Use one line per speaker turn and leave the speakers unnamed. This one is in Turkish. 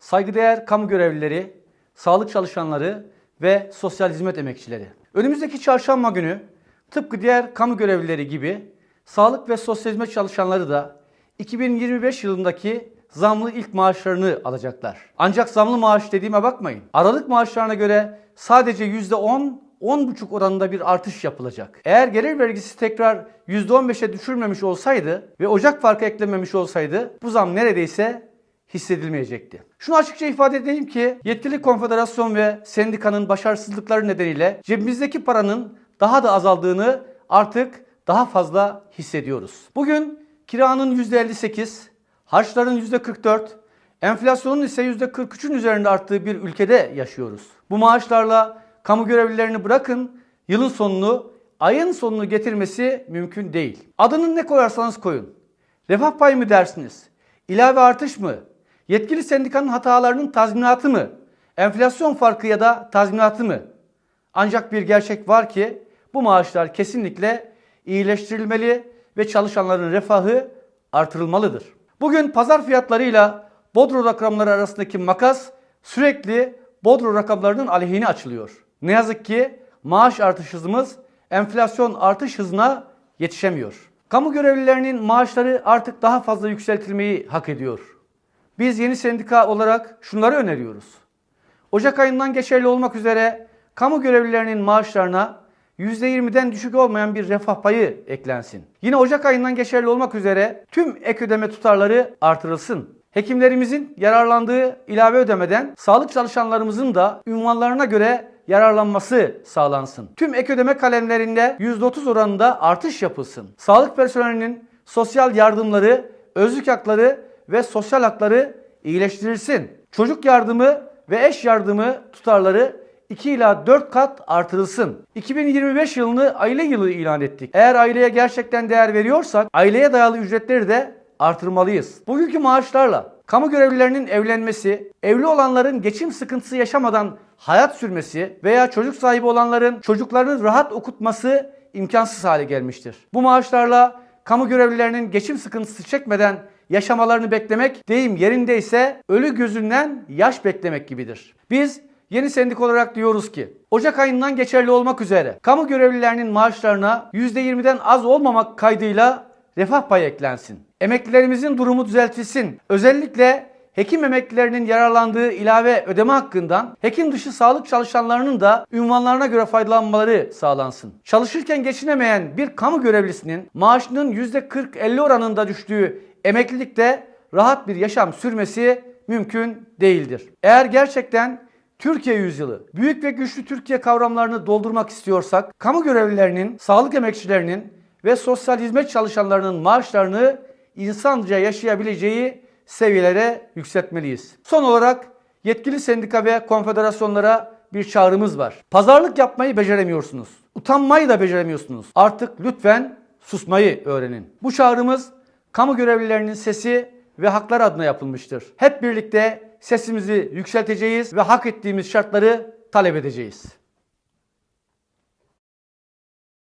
saygıdeğer kamu görevlileri, sağlık çalışanları ve sosyal hizmet emekçileri. Önümüzdeki çarşamba günü tıpkı diğer kamu görevlileri gibi sağlık ve sosyal hizmet çalışanları da 2025 yılındaki zamlı ilk maaşlarını alacaklar. Ancak zamlı maaş dediğime bakmayın. Aralık maaşlarına göre sadece %10 10,5 oranında bir artış yapılacak. Eğer gelir vergisi tekrar %15'e düşürmemiş olsaydı ve Ocak farkı eklenmemiş olsaydı bu zam neredeyse hissedilmeyecekti. Şunu açıkça ifade edeyim ki yetkili konfederasyon ve sendikanın başarısızlıkları nedeniyle cebimizdeki paranın daha da azaldığını artık daha fazla hissediyoruz. Bugün kiranın %58, harçların %44, enflasyonun ise %43'ün üzerinde arttığı bir ülkede yaşıyoruz. Bu maaşlarla kamu görevlilerini bırakın yılın sonunu, ayın sonunu getirmesi mümkün değil. Adını ne koyarsanız koyun. Refah payı mı dersiniz? İlave artış mı? Yetkili sendikanın hatalarının tazminatı mı? Enflasyon farkı ya da tazminatı mı? Ancak bir gerçek var ki bu maaşlar kesinlikle iyileştirilmeli ve çalışanların refahı artırılmalıdır. Bugün pazar fiyatlarıyla Bodro rakamları arasındaki makas sürekli Bodro rakamlarının aleyhine açılıyor. Ne yazık ki maaş artış hızımız enflasyon artış hızına yetişemiyor. Kamu görevlilerinin maaşları artık daha fazla yükseltilmeyi hak ediyor. Biz yeni sendika olarak şunları öneriyoruz. Ocak ayından geçerli olmak üzere kamu görevlilerinin maaşlarına %20'den düşük olmayan bir refah payı eklensin. Yine Ocak ayından geçerli olmak üzere tüm ek ödeme tutarları artırılsın. Hekimlerimizin yararlandığı ilave ödemeden sağlık çalışanlarımızın da ünvanlarına göre yararlanması sağlansın. Tüm ek ödeme kalemlerinde %30 oranında artış yapılsın. Sağlık personelinin sosyal yardımları, özlük hakları ve sosyal hakları iyileştirilsin. Çocuk yardımı ve eş yardımı tutarları 2 ila 4 kat artırılsın. 2025 yılını aile yılı ilan ettik. Eğer aileye gerçekten değer veriyorsak aileye dayalı ücretleri de artırmalıyız. Bugünkü maaşlarla kamu görevlilerinin evlenmesi, evli olanların geçim sıkıntısı yaşamadan hayat sürmesi veya çocuk sahibi olanların çocuklarını rahat okutması imkansız hale gelmiştir. Bu maaşlarla kamu görevlilerinin geçim sıkıntısı çekmeden yaşamalarını beklemek deyim yerindeyse ölü gözünden yaş beklemek gibidir. Biz Yeni sendik olarak diyoruz ki Ocak ayından geçerli olmak üzere kamu görevlilerinin maaşlarına %20'den az olmamak kaydıyla refah payı eklensin. Emeklilerimizin durumu düzeltilsin. Özellikle hekim emeklilerinin yararlandığı ilave ödeme hakkından hekim dışı sağlık çalışanlarının da ünvanlarına göre faydalanmaları sağlansın. Çalışırken geçinemeyen bir kamu görevlisinin maaşının %40-50 oranında düştüğü emeklilikte rahat bir yaşam sürmesi mümkün değildir. Eğer gerçekten Türkiye yüzyılı, büyük ve güçlü Türkiye kavramlarını doldurmak istiyorsak, kamu görevlilerinin, sağlık emekçilerinin ve sosyal hizmet çalışanlarının maaşlarını insanca yaşayabileceği seviyelere yükseltmeliyiz. Son olarak yetkili sendika ve konfederasyonlara bir çağrımız var. Pazarlık yapmayı beceremiyorsunuz. Utanmayı da beceremiyorsunuz. Artık lütfen susmayı öğrenin. Bu çağrımız kamu görevlilerinin sesi ve haklar adına yapılmıştır. Hep birlikte sesimizi yükselteceğiz ve hak ettiğimiz şartları talep edeceğiz.